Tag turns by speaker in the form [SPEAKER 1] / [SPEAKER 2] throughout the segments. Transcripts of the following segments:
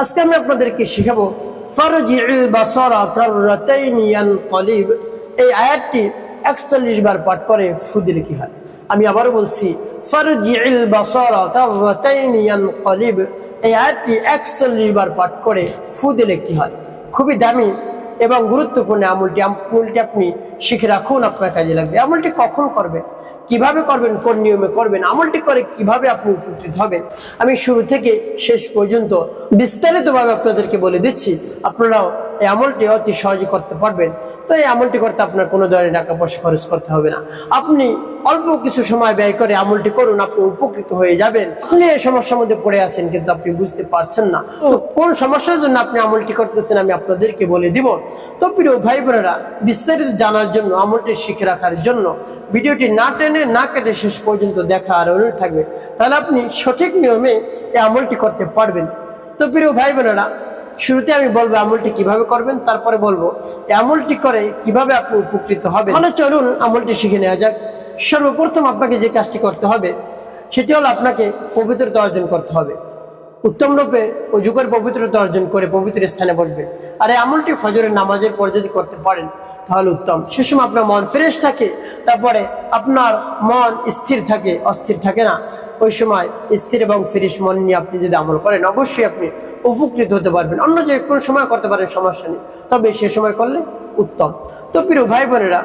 [SPEAKER 1] আজকে আমি আপনাদেরকে শিখাবো এই আয়াতটি একচল্লিশ বার পাঠ করে ফু কি হয়? আমি আবারও বলছি এই পাঠ করে হয়? খুবই দামি এবং গুরুত্বপূর্ণ আমলটি আমলটি আপনি শিখে রাখুন, আপনার কাজে লাগবে। আমলটি কখন করবেন? কীভাবে করবেন, কোন নিয়মে করবেন, আমলটি করে কীভাবে আপনি উপকৃত হবেন, আমি শুরু থেকে শেষ পর্যন্ত বিস্তারিতভাবে আপনাদেরকে বলে দিচ্ছি। আপনারাও এই আমলটি অতি সহজে করতে পারবেন। তো এই আমলটি করতে আপনার কোনো ধরনের টাকা পয়সা খরচ করতে হবে না। আপনি অল্প কিছু সময় ব্যয় করে আমলটি করুন, আপনি উপকৃত হয়ে যাবেন। আপনি এই সমস্যার মধ্যে পড়ে আছেন কিন্তু আপনি বুঝতে পারছেন না। তো কোন সমস্যার জন্য আপনি আমলটি করতেছেন আমি আপনাদেরকে বলে দিব। তো প্রিয় ভাই বোনেরা, বিস্তারিত জানার জন্য, আমলটি শিখে রাখার জন্য ভিডিওটি না টেনে না কেটে শেষ পর্যন্ত দেখা আর অনুরোধ থাকবে। তাহলে আপনি সঠিক নিয়মে এই আমলটি করতে পারবেন। তো প্রিয় ভাই বোনেরা শুরুতে আমি বলব আমলটি কীভাবে করবেন, তারপরে বলব আমলটি করে কীভাবে আপনি উপকৃত হবেন। তাহলে চলুন আমলটি শিখে নেওয়া যাক। সর্বপ্রথম আপনাকে যে কাজটি করতে হবে, সেটি হলো আপনাকে পবিত্রতা অর্জন করতে হবে। উত্তম রূপে যুগের পবিত্রতা অর্জন করে পবিত্র স্থানে বসবে। আর এই আমলটি ফজরের নামাজের পর যদি করতে পারেন, তাহলে উত্তম। সে সময় আপনার মন ফ্রেশ থাকে, তারপরে আপনার মন স্থির থাকে, অস্থির থাকে না। ওই সময় স্থির এবং ফ্রেশ মন নিয়ে আপনি যদি আমল করেন, অবশ্যই আপনি উপকৃত হতে পারবেন। অন্য যে কোনো সময় করতে পারেন, সমস্যা নেই। তবে সে সময় করলে উত্তম। তো প্রিয় ভাই বোনেরা,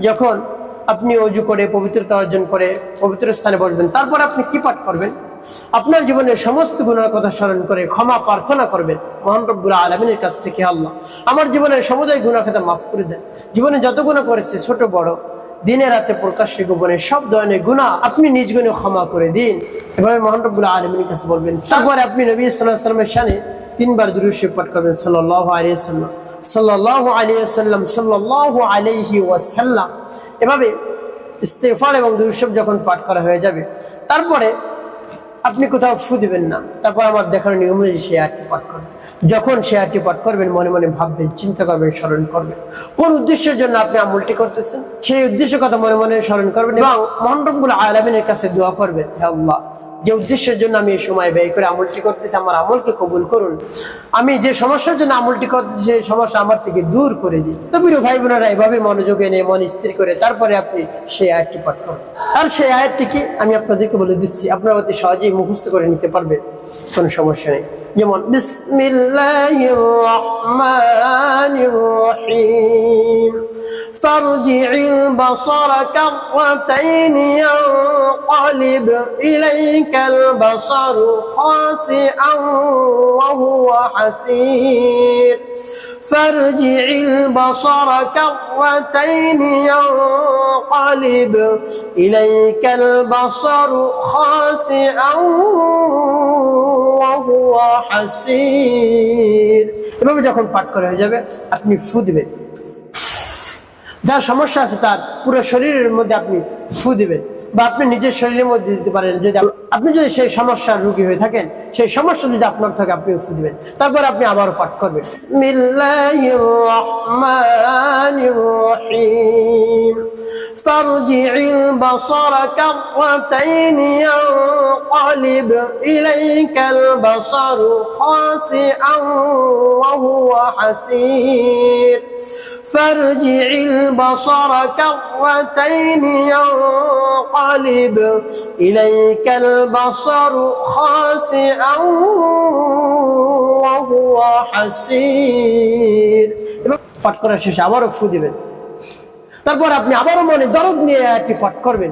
[SPEAKER 1] যখন আপনি অজু করে, পবিত্রতা অর্জন করে, পবিত্র স্থানে বসবেন, তারপর আপনি কি পাঠ করবেন? আপনার জীবনের সমস্ত গুণের কথা স্মরণ করে ক্ষমা প্রার্থনা করবেন। মহান রব্বুল আলমিনের কাছ থেকে আল্লাহ। আমার জীবনের সমুদায় গুণা খাতা মাফ করে দেন। জীবনে যত গুণা করেছে, ছোট, বড় দিনে রাতে প্রকাশ্যে গোপনে সব ধরনের গুণা আপনি নিজ গুণে ক্ষমা করে দিন। এভাবে মহান আলমীর কাছে বলবেন তারপরে আপনি নবী সাল্লামের সানে তিনবার দুরুশে পাঠ করবেন সাল্লাহ আলিয়া সাল্লাম সাল্লাহ আলিয়াল্লাম সাল্লাহ আলিহি ওয়াসাল্লাম। এভাবে ইস্তেফার এবং দুরুসব যখন পাঠ করা হয়ে যাবে, তারপরে আপনি কোথাও ফু দিবেন না। তারপর আমার দেখার নিয়ম অনুযায়ী সে আটটি পাঠ করবেন যখন সে আটটি পাঠ করবেন, মনে মনে ভাববেন, চিন্তা করবেন, স্মরণ করবেন। কোন উদ্দেশ্যের জন্য আপনি আমলটি করতেছেন? সেই উদ্দেশ্য কথা মনে মনে স্মরণ করবেন এবং মন্ডপগুলো আলামিনের কাছে দোয়া করবেন, হে আল্লাহ যে উদ্দেশ্যের জন্য আমি এই সময় ব্যয় করে আমলটি করতেছি, আমার আমলকে কবুল করুন। আমি যে সমস্যার জন্য আমলটি করতেছি, সেই সমস্যা আমার থেকে দূর করে দিন। তো প্রিয় ভাই বোনেরা, এভাবে মনোযোগে নিয়ে, মন স্থির করে তারপরে আপনি সেই আয়াতটি পাঠ করুন। আর সেই আয়াতটি কি আমি আপনাদেরকে বলে দিচ্ছি, আপনারা অতি সহজেই মুখস্থ করে নিতে পারবে, কোনো সমস্যা নেই। যেমন فارجع البصر كرتين ينقلب إليك البصر خاسئا وهو حسير فارجع البصر كرتين ينقلب إليك البصر خاسئا وهو حسير এভাবে যখন পাঠ করা হয়ে যাবে আপনি ফু দিবেন যার সমস্যা আছে তার পুরো শরীরের মধ্যে আপনি ফু দিবেন বা আপনি নিজের শরীরের মধ্যে দিতে পারেন যদি আপ- আপনি যদি সেই সমস্যার রোগী হয়ে থাকেন সেই সমস্যা যদি আপনার থাকে আপনি ফু দিবেন তারপর আপনি আবারও পাঠ করবেন বিসমিল্লাহির রহমানির রহিম فارجع البصر كرتين ينقلب إليك البصر خاسئا وهو حسير فارجع البصر كرتين ينقلب إليك البصر خاسئا وهو حسير পাঠ করা শেষে আবারও ফু দিবেন তারপর আপনি আবারও মনে দরদ নিয়ে একটি পাঠ করবেন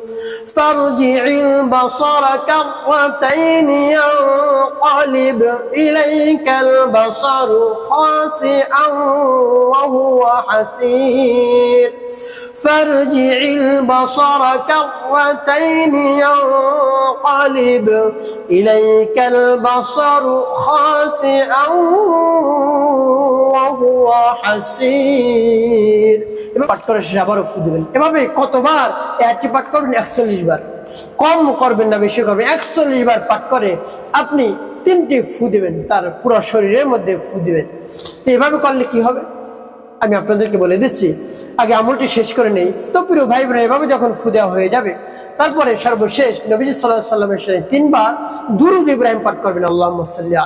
[SPEAKER 1] فارجع البصر كرتين ينقلب إليك البصر خاسئا وهو حسير. فارجع البصر كرتين ينقلب إليك البصر خاسئا وهو حسير. এবার পাঠ করে শেষে আবারও ফু দেবেন। এভাবে কতবার একটি পাঠ করবেন? একচল্লিশ বার। কম করবেন না, বেশি করবেন। একচল্লিশ বার পাঠ করে আপনি তিনটি ফু দেবেন, তার পুরো শরীরের মধ্যে ফু দিবেন। তো এভাবে করলে কি হবে? আমি আপনাদেরকে বলে দিচ্ছি, আগে আমলটি শেষ করে নেই। তো প্রিয় ভাই বোনেরা এভাবে যখন ফু দেওয়া হয়ে যাবে, তারপরে সর্বশেষ নবীজি সাল্লাহ সাল্লামের সাথে তিনবার দুরুদ ইব্রাহিম পাঠ করবেন। আল্লাহ সাল্লাহ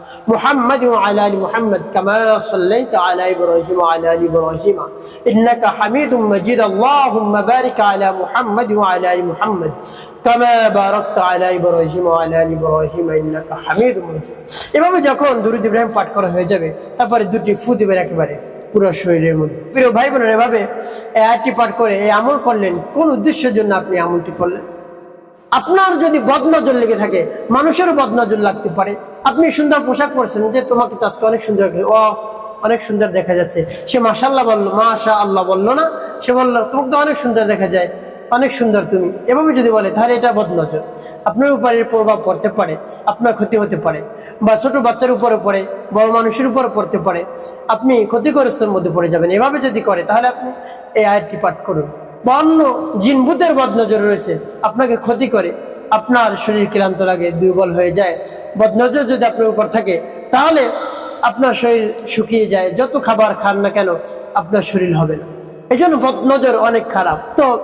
[SPEAKER 1] محمد وعلى ال محمد كما صليت على ابراهيم وعلى ال ابراهيم انك حميد مجيد اللهم بارك على محمد وعلى ال محمد كما باركت على ابراهيم وعلى ال ابراهيم انك حميد مجيد এভাবে যখন দুরুদ ইব্রাহিম পাঠ করা হয়ে যাবে তারপরে দুটি ফু দিবেন একেবারে পুরো শরীরের মধ্যে প্রিয় ভাই বোনের এভাবে এই আয়াতটি পাঠ করে এই আমল করলেন কোন উদ্দেশ্যের জন্য আপনি আমলটি করলেন আপনার যদি বদনজর লেগে থাকে, মানুষেরও বদনজর লাগতে পারে। আপনি সুন্দর পোশাক পরছেন যে তোমাকে তো আজকে অনেক সুন্দর ও, অনেক সুন্দর দেখা যাচ্ছে। সে মাশাল্লাহ বলল মাশা আল্লাহ বলল না। সে বলল, তোমাকে তো অনেক সুন্দর দেখা যায়। অনেক সুন্দর তুমি। এভাবে যদি বলে, তাহলে এটা বদনজর। আপনার উপরে প্রভাব পড়তে পারে, আপনার ক্ষতি হতে পারে বা ছোট বাচ্চার উপরে পড়ে, বড় মানুষের উপরে পড়তে পারে। আপনি ক্ষতিগ্রস্তের মধ্যে পড়ে যাবেন। এভাবে যদি করে, তাহলে আপনি এই আয়াতটি পাঠ করুন। অন্য জিনভূতের বদনজর রয়েছে। আপনাকে ক্ষতি করে। আপনার শরীর ক্লান্ত লাগে, দুর্বল হয়ে যায়। বদনজর যদি আপনার উপর থাকে, তাহলে আপনার শরীর শুকিয়ে যায়। যত খাবার খান না কেন, আপনার শরীর হবে না। এই জন্য বদনজর অনেক খারাপ। তো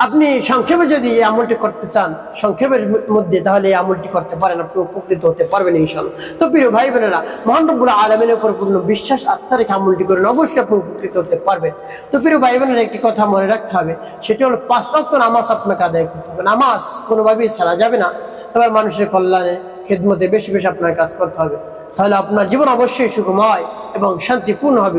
[SPEAKER 1] আপনি সংক্ষেপে যদি এই আমলটি করতে চান, সংক্ষেপের মধ্যে, তাহলে এই আমলটি করতে পারেন, আপনি উপকৃত হতে পারবেন ইনশাল্লাহ তো প্রিয় ভাই বোনেরা মহানবুল আলমের উপর পূর্ণ বিশ্বাস, আস্থা রেখে আমলটি করেন, অবশ্যই আপনি উপকৃত হতে পারবেন। তো প্রিয় ভাই বোনেরা, একটি কথা মনে রাখতে হবে, সেটি হলো পাঁচ লক্ষ নামাজ আপনাকে আদায় করতে হবে। নামাজ কোনোভাবেই ছাড়া যাবে না। এবার মানুষের কল্যাণে, খেদমতে বেশি বেশি আপনার কাজ করতে হবে। তাহলে আপনার জীবন অবশ্যই সুখময় এবং শান্তিপূর্ণ হবে